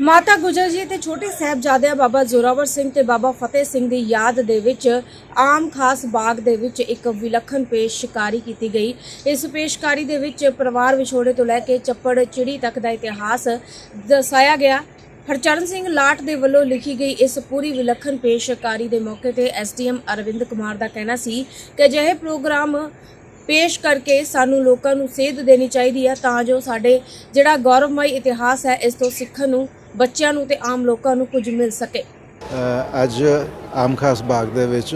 ਮਾਤਾ ਗੁਜਰ ਜੀ ਤੇ ਛੋਟੇ ਸਾਹਿਬਜ਼ਾਦਿਆਂ ਬਾਬਾ ਜ਼ੋਰਾਵਰ ਸਿੰਘ ਤੇ ਬਾਬਾ ਫਤਿਹ ਸਿੰਘ ਦੀ ਯਾਦ ਦੇ ਵਿੱਚ ਆਮ ਖਾਸ ਬਾਗ ਦੇ ਵਿੱਚ ਇੱਕ ਵਿਲੱਖਣ ਪੇਸ਼ਕਾਰੀ ਕੀਤੀ ਗਈ। ਇਸ ਪੇਸ਼ਕਾਰੀ ਦੇ ਵਿੱਚ ਪਰਿਵਾਰ ਵਿਛੋੜੇ ਤੋਂ ਲੈ ਕੇ ਚੱਪੜ ਚਿੜੀ ਤੱਕ ਦਾ ਇਤਿਹਾਸ ਦਰਸਾਇਆ ਗਿਆ। ਹਰਚਰਨ ਸਿੰਘ ਲਾਟ ਦੇ ਵੱਲੋਂ ਲਿਖੀ ਗਈ ਇਸ ਪੂਰੀ ਵਿਲੱਖਣ ਪੇਸ਼ਕਾਰੀ ਦੇ ਮੌਕੇ ਤੇ ਐਸਡੀਐਮ ਅਰਵਿੰਦ ਕੁਮਾਰ ਦਾ ਕਹਿਣਾ ਸੀ ਕਿ ਅਜਿਹੇ ਪ੍ਰੋਗਰਾਮ ਪੇਸ਼ ਕਰਕੇ ਸਾਨੂੰ ਲੋਕਾਂ ਨੂੰ ਸੇਧ ਦੇਣੀ ਚਾਹੀਦੀ ਹੈ ਤਾਂ ਜੋ ਸਾਡੇ ਜਿਹੜਾ ਗੌਰਵਮਈ ਇਤਿਹਾਸ ਹੈ, ਇਸ ਤੋਂ ਸਿੱਖਣ ਨੂੰ ਬੱਚਿਆਂ ਨੂੰ ਤੇ ਆਮ ਲੋਕਾਂ ਨੂੰ ਕੁਝ ਮਿਲ ਸਕੇ। ਅ, ਅੱਜ ਆਮ ਖਾਸ ਬਾਗ ਦੇ ਵਿੱਚ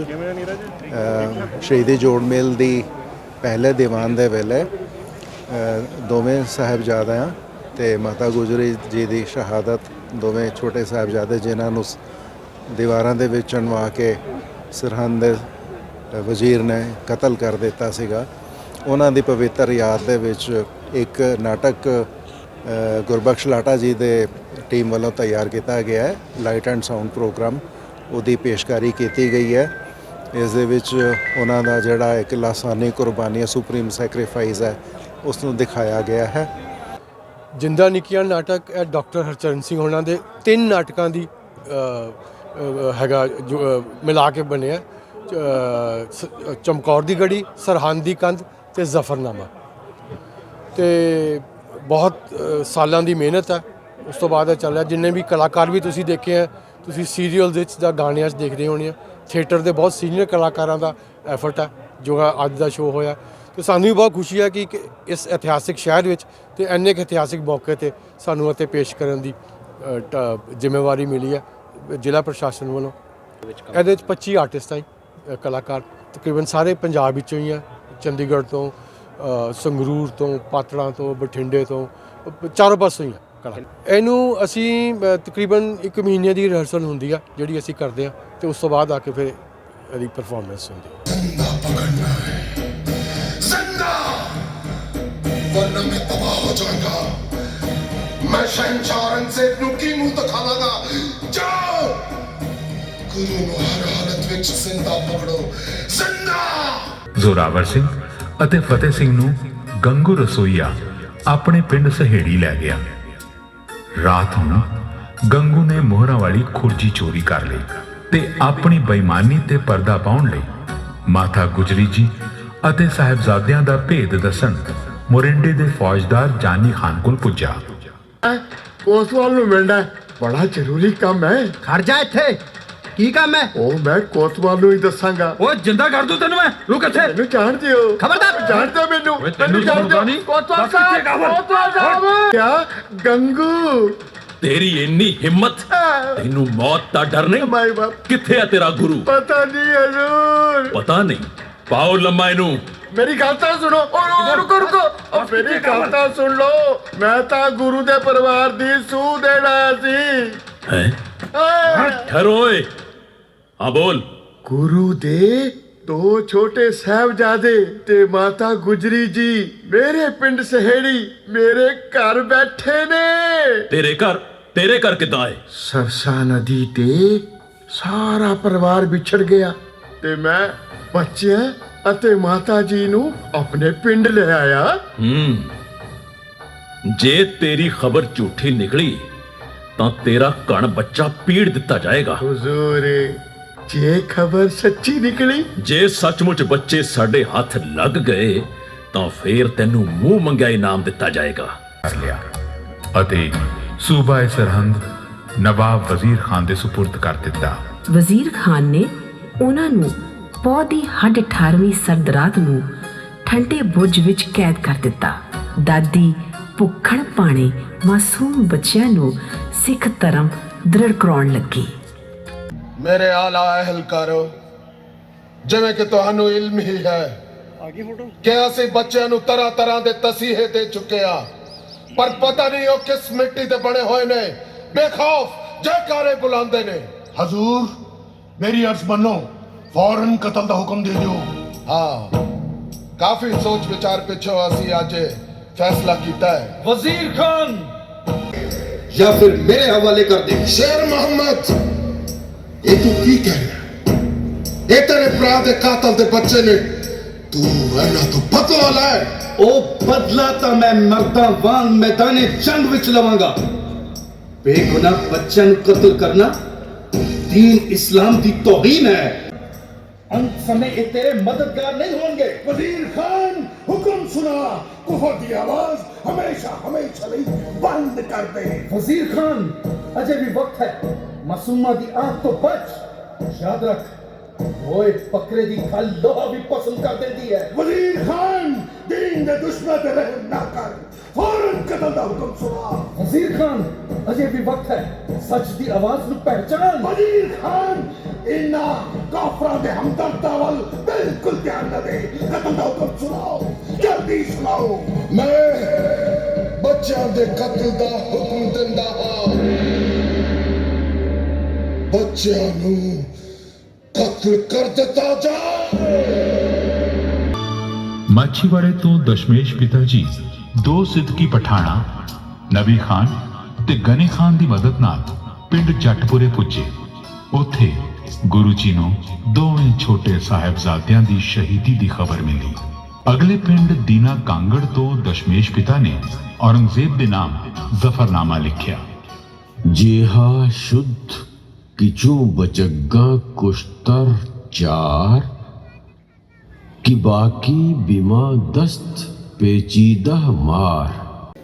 ਸ਼ਹੀਦੀ ਜੋੜ ਮੇਲ ਦੀ ਪਹਿਲੇ ਦੀਵਾਨ ਦੇ ਵੇਲੇ ਦੋਵੇਂ ਸਾਹਿਬਜ਼ਾਦਿਆਂ ਤੇ ਮਾਤਾ ਗੁਜਰੀ ਜੀ ਦੀ ਸ਼ਹਾਦਤ ਦੋਵੇਂ ਛੋਟੇ ਸਾਹਿਬਜ਼ਾਦੇ ਜਿਨ੍ਹਾਂ ਨੂੰ ਦੀਵਾਰਾਂ ਦੇ ਵਿੱਚ ਚਣਵਾ ਕੇ ਸਰਹੰਦ ਦੇ ਵਜ਼ੀਰ ਨੇ ਕਤਲ ਕਰ ਦਿੱਤਾ ਸੀਗਾ। ਉਹਨਾਂ ਦੀ ਪਵਿੱਤਰ ਯਾਦ ਦੇ ਵਿੱਚ ਇੱਕ ਨਾਟਕ ਗੁਰਬਖਸ਼ ਲਾਟਾ ਜੀ ਦੇ ਟੀਮ ਵੱਲੋਂ ਤਿਆਰ ਕੀਤਾ ਗਿਆ ਹੈ। ਲਾਈਟ ਐਂਡ ਸਾਊਂਡ ਪ੍ਰੋਗਰਾਮ ਉਹਦੀ ਪੇਸ਼ਕਾਰੀ ਕੀਤੀ ਗਈ ਹੈ। ਇਸ ਦੇ ਵਿੱਚ ਉਹਨਾਂ ਦਾ ਜਿਹੜਾ ਇੱਕ ਲਾਸਾਨੀ ਕੁਰਬਾਨੀ ਸੁਪਰੀਮ ਸੈਕਰੀਫਾਈਸ ਹੈ, ਉਸ ਨੂੰ ਦਿਖਾਇਆ ਗਿਆ ਹੈ। ਜਿੰਦਾ ਨਿੱਕੀਆਂ ਨਾਟਕ ਹੈ, ਡਾਕਟਰ ਹਰਚਰਨ ਸਿੰਘ ਉਹਨਾਂ ਦੇ ਤਿੰਨ ਨਾਟਕਾਂ ਦੀ ਹੈਗਾ, ਜੋ ਮਿਲਾ ਕੇ ਬਣਿਆ ਚਮਕੌਰ ਦੀ ਗੜੀ, ਸਰਹੰਦ ਦੀ ਕੰਧ ਤੇ ਜ਼ਫਰਨਾਮਾ। ਤੇ ਬਹੁਤ ਸਾਲਾਂ ਦੀ ਮਿਹਨਤ ਹੈ। ਉਸ ਤੋਂ ਬਾਅਦ ਇਹ ਚੱਲਿਆ ਜਿੰਨੇ ਵੀ ਕਲਾਕਾਰ ਵੀ ਤੁਸੀਂ ਦੇਖੇ ਆ ਤੁਸੀਂ ਸੀਰੀਅਲਸ ਵਿੱਚ ਜਾਂ ਗਾਣਿਆਂ 'ਚ ਦੇਖਦੇ ਹੋਣੇ ਆ ਥੀਏਟਰ ਦੇ ਬਹੁਤ ਸੀਨੀਅਰ ਕਲਾਕਾਰਾਂ ਦਾ ਐਫਰਟ ਹੈ, ਜੋ ਅੱਜ ਦਾ ਸ਼ੋਅ ਹੋਇਆ। ਤੇ ਸਾਨੂੰ ਵੀ ਬਹੁਤ ਖੁਸ਼ੀ ਹੈ ਕਿ ਕਿ ਇਸ ਇਤਿਹਾਸਿਕ ਸ਼ਹਿਰ ਵਿੱਚ ਤੇ ਇੰਨੇ ਕੁ ਇਤਿਹਾਸਿਕ ਮੌਕੇ ਤੇ ਸਾਨੂੰ ਅਤੇ ਪੇਸ਼ ਕਰਨ ਦੀ ਟ- ਜ਼ਿੰਮੇਵਾਰੀ ਮਿਲੀ ਹੈ, ਜ਼ਿਲ੍ਹਾ ਪ੍ਰਸ਼ਾਸਨ ਵੱਲੋਂ। ਇਹਦੇ ਵਿੱਚ 25 ਆਰਟਿਸਟ ਆਈ ਕਲਾਕਾਰ। ਤਕਰੀਬਨ ਸਾਰੇ ਪੰਜਾਬ ਵਿੱਚੋਂ ਹੀ ਆ ਚੰਡੀਗੜ੍ਹ ਤੋਂ ਸੰਗਰੂਰ ਤੋਂ ਪਾਤੜਾਂ ਤੋਂ ਬਠਿੰਡੇ ਤੋਂ ਚਾਰੋਂ ਪਾਸੋਂ ਹੀ ਆ ਕਲਾ। ਇਹਨੂੰ ਅਸੀਂ ਤਕਰੀਬਨ 1 ਮਹੀਨੇ ਦੀ ਰਿਹਰਸਲ ਹੁੰਦੀ ਆ ਜਿਹੜੀ ਅਸੀਂ ਕਰਦੇ ਆ ਤੇ ਉਸ ਤੋਂ ਬਾਅਦ ਆ ਕੇ ਫਿਰ ਇਹਦੀ ਪਰਫਾਰਮੈਂਸ ਹੁੰਦੀ ਜ਼ੋਰਾਵਰ ਸਿੰਘ। ਅਤੇ ਫਤਿਹ ਸਿੰਘ ਨੂੰ ਗੰਗੂ ਰਸੋਈਆ ਆਪਣੇ ਪਿੰਡ ਸਹੇੜੀ ਲੈ ਗਿਆ। ਰਾਤ ਨੂੰ ਗੰਗੂ ਨੇ ਮੋਹਰਾਂ ਵਾਲੀ ਖੁਰਜੀ ਚੋਰੀ ਕਰ ਲਈ ਤੇ ਆਪਣੀ ਬੇਈਮਾਨੀ ਤੇ ਪਰਦਾ ਪਾਉਣ ਲਈ ਮਾਤਾ ਗੁਜਰੀ ਜੀ ਅਤੇ ਸਾਹਿਬਜ਼ਾਦਿਆਂ ਦਾ ਭੇਦ ਦੱਸਣ ਮੋਰਿੰਡੇ ਦੇ ਫੌਜਦਾਰ ਜਾਨੀ ਖਾਨ ਕੋਲ ਪੁੱਜਾ। ਕੋਤਵਾਲ ਨੂੰ ਮਿਲਣਾ। ਬੜਾ ਜ਼ਰੂਰੀ ਕੰਮ ਹੈ। ਖੜ ਜਾ ਇੱਥੇ। ਕੀ ਕੰਮ ਹੈ ਉਹ ਮੈਂ ਕੋਤਵਾਲ ਨੂੰ ਹੀ ਦੱਸਾਂਗਾ। ਓਏ ਜਿੰਦਾ ਕਰ ਦੂੰ ਤੈਨੂੰ ਮੈਂ। ਰੁਕ ਇੱਥੇ। ਮੈਨੂੰ ਜਾਣਦੇ ਹੋ ਖਬਰਦਾਰ। ਜਾਣਦੇ ਹੋ ਮੈਨੂੰ। ਤੈਨੂੰ ਮੈਨੂੰ ਜਾਣਦੇ ਨਹੀਂ? ਕੋਤਵਾਲ ਸਾਹਿਬ? ਕੋਤਵਾਲ ਸਾਹਿਬ। ਕਿਆ? ਗੰਗੂ। ਤੇਰੀ ਇੰਨੀ ਹਿੰਮਤ। ਤੈਨੂੰ ਮੌਤ ਦਾ ਡਰ ਨਹੀਂ? ਮਾਈ ਬਾਪ। ਕਿੱਥੇ ਆ ਤੇਰਾ ਗੁਰੂ? ਪਤਾ ਨਹੀਂ ਹਜ਼ੂਰ। ਪਤਾ ਨਹੀਂ। ਪਾਓ ਲੰਮਾ ਇਹਨੂੰ। ਮੇਰੀ ਗੱਲ ਤਾਂ ਸੁਣੋ। ਓ ਓ, ਰੁਕੋ ਰੁਕੋ। ਓ ਮੇਰੀ ਗੱਲ ਤਾਂ ਸੁਣ ਲਓ। ਮੈਂ ਤਾਂ ਗੁਰੂ ਦੇ ਪਰਿਵਾਰ ਦੀ ਸੂਹ ਦੇਣ ਸੀ। ਹੈ? ਏ, ਠਹਿਰੋ ਓਏ। ਹਾਂ ਬੋਲ। ਗੁਰੂ ਦੇ ਦੋ ਛੋਟੇ ਸਾਹਿਬਜ਼ਾਦੇ ਤੇ ਮਾਤਾ ਗੁਜਰੀ ਜੀ ਮੇਰੇ ਪਿੰਡ ਸਹੇੜੀ ਮੇਰੇ ਘਰ ਬੈਠੇ ਨੇ। ਤੇਰੇ ਘਰ ਤੇਰੇ ਘਰ ਕਿੱਦਾਂ ਆਏ ਸਰਸਾ ਨਦੀ ਤੇ ਸਾਰਾ ਪਰਿਵਾਰ ਵਿਛੜ ਗਿਆ ਤੇ ਮੈਂ ਬੱਚਿਆਂ ਅਤੇ ਮਾਤਾ ਜੀ ਨੂੰ ਆਪਣੇ ਪਿੰਡ ਲੈ ਆਇਆ। ਹੂੰ। ਜੇ ਤੇਰੀ ਖਬਰ ਝੂਠੀ ਨਿਕਲੀ ਤਾਂ ਤੇਰਾ ਕਣ ਬੱਚਾ ਪੀੜ ਦਿੱਤਾ ਜਾਏਗਾ। ਹੁਜ਼ੂਰ ਜੇ ਖਬਰ ਸੱਚੀ ਨਿਕਲੀ? ਜੇ ਸੱਚਮੁੱਚ ਬੱਚੇ ਸਾਡੇ ਹੱਥ ਲੱਗ ਗਏ ਤਾਂ ਫੇਰ ਤੈਨੂੰ ਮੂੰਹ ਮੰਗਿਆ ਇਨਾਮ ਦਿੱਤਾ ਜਾਏਗਾ। ਕਰ ਲਿਆ। ਅਤੇ ਸੂਬਾ ਸਰਹੰਦ ਨਵਾਬ ਵਜ਼ੀਰ ਖਾਨ ਦੇ ਸੁਪੁਰਦ ਕਰ ਦਿੱਤਾ। ਵਜ਼ੀਰ ਖਾਨ ਨੇ ਉਹਨਾਂ ਨੂੰ ਪੌ ਦੀ ਹੱਡ 18ਵੀਂ ਸਰਦ ਰਾਤ ਨੂੰ ਠੰਡੇ ਬੁਰਜ ਵਿੱਚ ਕੈਦ ਕਰ ਦਿੱਤਾ। ਦਾਦੀ ਭੁੱਖਣ ਪਾਣੇ ਮਾਸੂਮ ਬੱਚਿਆਂ ਨੂੰ ਸਿੱਖ ਧਰਮ ਦ੍ਰਿੜ ਕਰਾਉਣ ਲੱਗੀ। ਮੇਰੇ ਆਲਾ ਅਹਿਲਕਾਰੋ ਜਿਵੇਂ ਕਿ ਤੁਹਾਨੂੰ ਇਲਮ ਹੀ ਹੈ। ਕਿ ਅਸੀਂ ਬੱਚਿਆਂ ਨੂੰ ਤਰ੍ਹਾਂ ਤਰ੍ਹਾਂ ਦੇ ਤਸੀਹੇ ਦੇ ਚੁੱਕੇ ਆ। ਪਰ ਪਤਾ ਨਹੀਂ ਉਹ ਕਿਸ ਮਿੱਟੀ ਦੇ ਬਣੇ ਹੋਏ ਨੇ। ਬੇਖੌਫ ਜੈਕਾਰੇ ਬੁਲਾਉਂਦੇ ਨੇ। ਹਜ਼ੂਰ ਮੇਰੀ ਅਰਜ਼ ਮੰਨੋ ਫੌਰਨ ਕਤਲ ਦਾ ਹੁਕਮ ਦੇ ਦਿਓ। ਹਾਂ ਕਾਫੀ ਸੋਚ ਵਿਚਾਰ ਪਿੱਛੋਂ ਅਸੀਂ ਅੱਜ ਫੈਸਲਾ ਕੀਤਾ ਹੈ। ਵਜ਼ੀਰ ਖਾਨ! ਜਾਂ ਫਿਰ ਮੇਰੇ ਹਵਾਲੇ ਕਰ ਦੇ। ਸ਼ੇਰ ਮੁਹੰਮਦ! یہ تو کی کہہ رہا ہے یہ تیرے برا دے قاتل دے بچے نے تو اینا تو بدلا لائے او بدلا تا میں مردہ وانگ میدان جنگ وچ لواں گا بے گناہ بچے نو قتل کرنا دین اسلام دی توہین ہے ان سمے یہ تیرے مددگار نہیں ہوں گے وزیر خان حکم سنا کفر دی آواز ہمیشہ ہمیشہ نہیں بند کر دے وزیر خان اجے بھی وقت ہے ਮਾਸੂਮਾ ਦੀ ਆਂਖ ਤੋਂ ਬਚ ਯਾਦ ਰੱਖ ਓਏ ਪਕਰੇ ਦੀ ਖਲ ਲੋਹਾ ਵੀ ਪਸੰਦ ਕਰ ਦਿੰਦੀ ਹੈ ਵਜ਼ੀਰ ਖਾਨ دین دے دشمن تے رحم نہ کر فوراً قتل دا حکم سنا وزیر خان اجے بھی وقت ہے سچ دی آواز نو پہچان وزیر خان انہا کافراں دے ہمدرد ول بالکل دھیان نہ دے قتل دا حکم سناؤ جلدی سناؤ میں بچیاں دے قتل دا حکم دیندا ਬੱਚਿਆਂ ਨੂੰ ਕਤਲ ਕਰ ਦਿੱਤਾ ਜਾਏ ਮਾਛੀਵਾੜੇ ਤੋਂ ਦਸ਼ਮੇਸ਼ ਪਿਤਾ ਜੀ ਦੋ ਸਿੱਧਕੀ ਪਠਾਣਾ ਨਬੀ ਖਾਨ ਤੇ ਗਨੀ ਖਾਨ ਦੀ ਮਦਦ ਨਾਲ ਪਿੰਡ ਜੱਟਪੁਰੇ ਪੁੱਜੇ ਉੱਥੇ ਗੁਰੂ ਜੀ ਨੂੰ ਦੋਵੇਂ ਛੋਟੇ ਸਾਹਿਬਜ਼ਾਦਿਆਂ ਦੀ ਸ਼ਹੀਦੀ ਦੀ ਖਬਰ ਮਿਲੀ ਅਗਲੇ ਪਿੰਡ ਦੀਨਾ ਕਾਂਗੜ ਤੋਂ ਦਸ਼ਮੇਸ਼ ਪਿਤਾ ਨੇ ਔਰੰਗਜ਼ੇਬ ਦੇ ਨਾਮ ਜ਼ਫਰਨਾਮਾ ਲਿਖਿਆ ਜਿਹਾ ਸ਼ੁੱਧ ਕਿਚੂ ਬਚੱਗਾ ਕੁਸ਼ਤਰ ਚਾਰ ਕਿ ਬਾਕੀ ਬਿਮਾ ਦਸਤ ਪੇਚੀਦਾ ਮਾਰ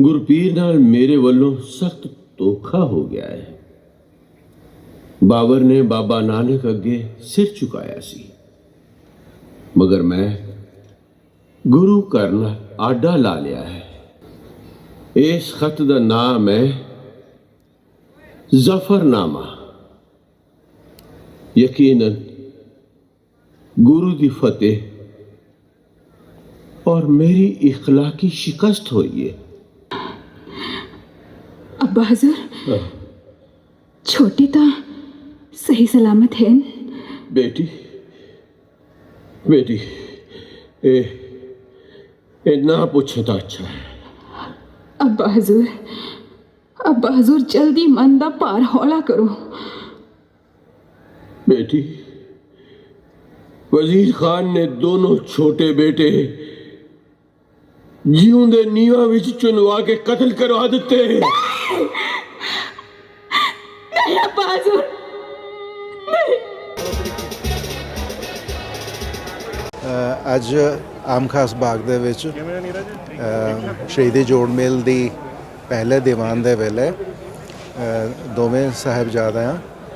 ਗੁਰਪੀਰ ਨਾਲ ਮੇਰੇ ਵੱਲੋਂ ਸਖਤ ਧੋਖਾ ਹੋ ਗਿਆ ਹੈ ਬਾਬਰ ਨੇ ਬਾਬਾ ਨਾਨਕ ਅੱਗੇ ਸਿਰ ਝੁਕਾਇਆ ਸੀ ਮਗਰ ਮੈਂ ਗੁਰੂ ਘਰ ਨਾਲ ਆਡਾ ਲਾ ਲਿਆ ਹੈ ਇਸ ਖਤ ਦਾ ਨਾਮ ਹੈ ਜ਼ਫਰਨਾਮਾ یقیناً گرو دی فتح اور میری اخلاقی شکست ہوئی ہے۔ ابا حضر ہاں۔ چھوٹی تا صحیح سلامت ہے۔ بیٹی بیٹی اے اے نہ پوچھے تو اچھا ہے۔ ابا حضور ابا حضور جلدی مندہ پار ہولا کرو۔ बेटी वजीर खान ने दोनों छोटे बेटे ਜਿਉਂਦੇ ਨੀਹਾਂ ਵਿੱਚ ਚੁਨਵਾ ਕੇ ਕਤਲ ਕਰਵਾ ਦਿੱਤੇ नहीं अब्बा हजूर ਅ, ਅੱਜ ਆਮ ਖਾਸ ਬਾਗ ਦੇ ਵਿੱਚ ਅ, ਸ਼ਹੀਦੀ ਜੋੜ ਮੇਲ ਦੀ ਪਹਿਲੇ ਦੀਵਾਨ ਦੇ ਵੇਲੇ ਅ, ਦੋਵੇਂ ਸਾਹਿਬਜ਼ਾਦਿਆਂ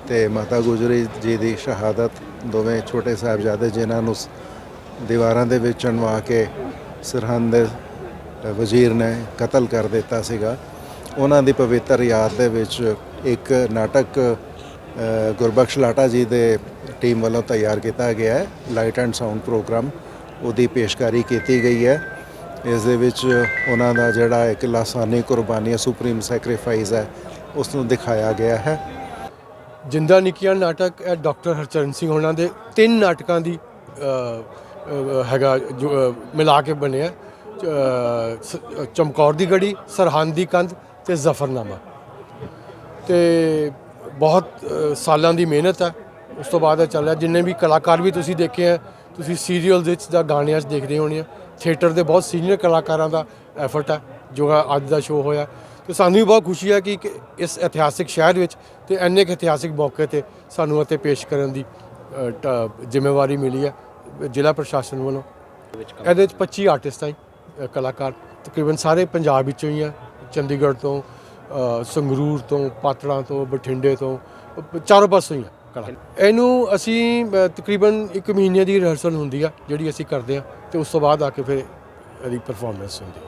ਤੇ ਮਾਤਾ ਗੁਜਰੀ ਜੀ ਦੀ ਸ਼ਹਾਦਤ, ਦੋਵੇਂ ਛੋਟੇ ਸਾਹਿਬਜ਼ਾਦੇ ਜਿਨ੍ਹਾਂ ਨੂੰ ਸ- ਦੀਵਾਰਾਂ ਦੇ ਵਿੱਚ ਚਣਵਾ ਕੇ ਸਰਹੰਦ ਦੇ ਵਜ਼ੀਰ ਨੇ ਕਤਲ ਕਰ ਦਿੱਤਾ ਸੀਗਾ। ਉਹਨਾਂ ਦੀ ਪਵਿੱਤਰ ਯਾਦ ਦੇ ਵਿੱਚ ਇੱਕ ਨਾਟਕ ਗੁਰਬਖਸ਼ ਲਾਟਾ ਜੀ ਦੇ ਟੀਮ ਵੱਲੋਂ ਤਿਆਰ ਕੀਤਾ ਗਿਆ ਹੈ। ਲਾਈਟ ਐਂਡ ਸਾਊਂਡ ਪ੍ਰੋਗਰਾਮ ਉਹਦੀ ਪੇਸ਼ਕਾਰੀ ਕੀਤੀ ਗਈ ਹੈ। ਇਸ ਦੇ ਵਿੱਚ ਉਹਨਾਂ ਦਾ ਜਿਹੜਾ ਇੱਕ ਲਾਸਾਨੀ ਕੁਰਬਾਨੀ ਸੁਪਰੀਮ ਸੈਕਰੀਫਾਈਸ ਹੈ, ਉਸ ਨੂੰ ਦਿਖਾਇਆ ਗਿਆ ਹੈ। ਜਿੰਦਾ ਨਿੱਕੀਆਂ ਨਾਟਕ ਇਹ ਡਾਕਟਰ ਹਰਚਰਨ ਸਿੰਘ ਹੋਣਾ ਦੇ, ਤਿੰਨ ਨਾਟਕਾਂ ਦੀ ਹੈਗਾ ਜੋ ਮਿਲਾ ਕੇ ਬਣਿਆ ਚਮਕੌਰ ਦੀ ਗੜੀ, ਸਰਹੰਦ ਦੀ ਕੰਧ ਤੇ ਜ਼ਫਰਨਾਮਾ। ਤੇ ਬਹੁਤ ਸਾਲਾਂ ਦੀ ਮਿਹਨਤ ਹੈ ਉਸ ਤੋਂ ਬਾਅਦ ਇਹ ਚੱਲਿਆ ਜਿੰਨੇ ਵੀ ਕਲਾਕਾਰ ਵੀ ਤੁਸੀਂ ਦੇਖੇ ਆ, ਤੁਸੀਂ ਸੀਰੀਅਲ ਵਿੱਚ ਜਾਂ ਗਾਣਿਆਂ 'ਚ ਦੇਖਦੇ ਹੋਣੇ ਆ, ਥੀਏਟਰ ਦੇ ਬਹੁਤ ਸੀਨੀਅਰ ਕਲਾਕਾਰਾਂ ਦਾ ਐਫਰਟ ਹੈ ਜੋ ਅੱਜ ਦਾ ਸ਼ੋਅ ਹੋਇਆ। ਤੇ ਸਾਨੂੰ ਵੀ ਬਹੁਤ ਖੁਸ਼ੀ ਹੈ ਕਿ ਇੱਕ ਇਸ ਇਤਿਹਾਸਿਕ ਸ਼ਹਿਰ ਵਿੱਚ ਤੇ ਇੰਨੇ ਕੁ ਇਤਿਹਾਸਿਕ ਮੌਕੇ ਤੇ ਸਾਨੂੰ ਇੱਥੇ ਪੇਸ਼ ਕਰਨ ਦੀ ਟ- ਜ਼ਿੰਮੇਵਾਰੀ ਮਿਲੀ ਹੈ, ਜ਼ਿਲ੍ਹਾ ਪ੍ਰਸ਼ਾਸਨ ਵੱਲੋਂ। ਇਹਦੇ ਵਿੱਚ 25 ਆਰਟਿਸਟ ਹੈ ਕਲਾਕਾਰ, ਤਕਰੀਬਨ ਸਾਰੇ ਪੰਜਾਬ ਵਿੱਚੋਂ ਹੀ ਆ। ਚੰਡੀਗੜ੍ਹ ਤੋਂ ਸੰਗਰੂਰ ਤੋਂ, ਪਾਤੜਾਂ ਤੋਂ, ਬਠਿੰਡੇ ਤੋਂ ਚਾਰੋਂ ਪਾਸੋਂ ਹੀ ਆ ਇਹਨੂੰ ਅਸੀਂ ਤਕਰੀਬਨ ਇੱਕ ਮਹੀਨੇ ਦੀ ਰਿਹਰਸਲ ਹੁੰਦੀ ਆ, ਜਿਹੜੀ ਅਸੀਂ ਕਰਦੇ ਆ, ਤੇ ਉਸ ਤੋਂ ਬਾਅਦ ਆ ਕੇ ਫਿਰ ਇਹਦੀ ਪਰਫਾਰਮੈਂਸ ਹੁੰਦੀ ਹੈ